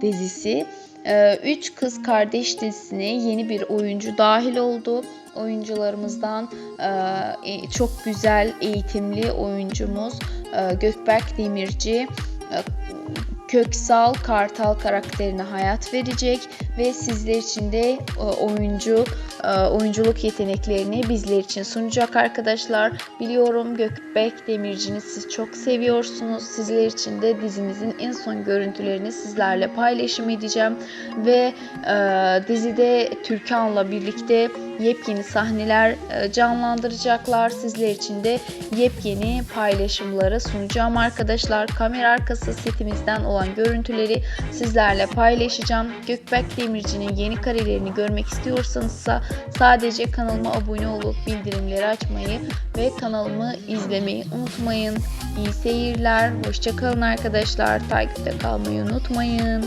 dizisi. Ee, Üç Kız Kardeş dizisine yeni bir oyuncu dahil oldu. Oyuncularımızdan e, çok güzel eğitimli oyuncumuz e, Gökberk Demirci e, Köksal Kartal karakterine hayat verecek ve sizler için de e, oyuncu e, oyunculuk yeteneklerini bizler için sunacak arkadaşlar. Biliyorum Gökberk Demirci'ni siz çok seviyorsunuz. Sizler için de dizimizin en son görüntülerini sizlerle paylaşım edeceğim ve e, dizide Türkan'la birlikte yepyeni sahneler e, canlandıracaklar. Sizler için de yepyeni paylaşımları sunacağım arkadaşlar. Kamera arkası setimizden olan görüntüleri sizlerle paylaşacağım. Gökberk Demirci'nin yeni karelerini görmek istiyorsanız sadece kanalıma abone olup bildirimleri açmayı ve kanalımı izlemeyi unutmayın. İyi seyirler, hoşçakalın arkadaşlar. Takipte kalmayı unutmayın.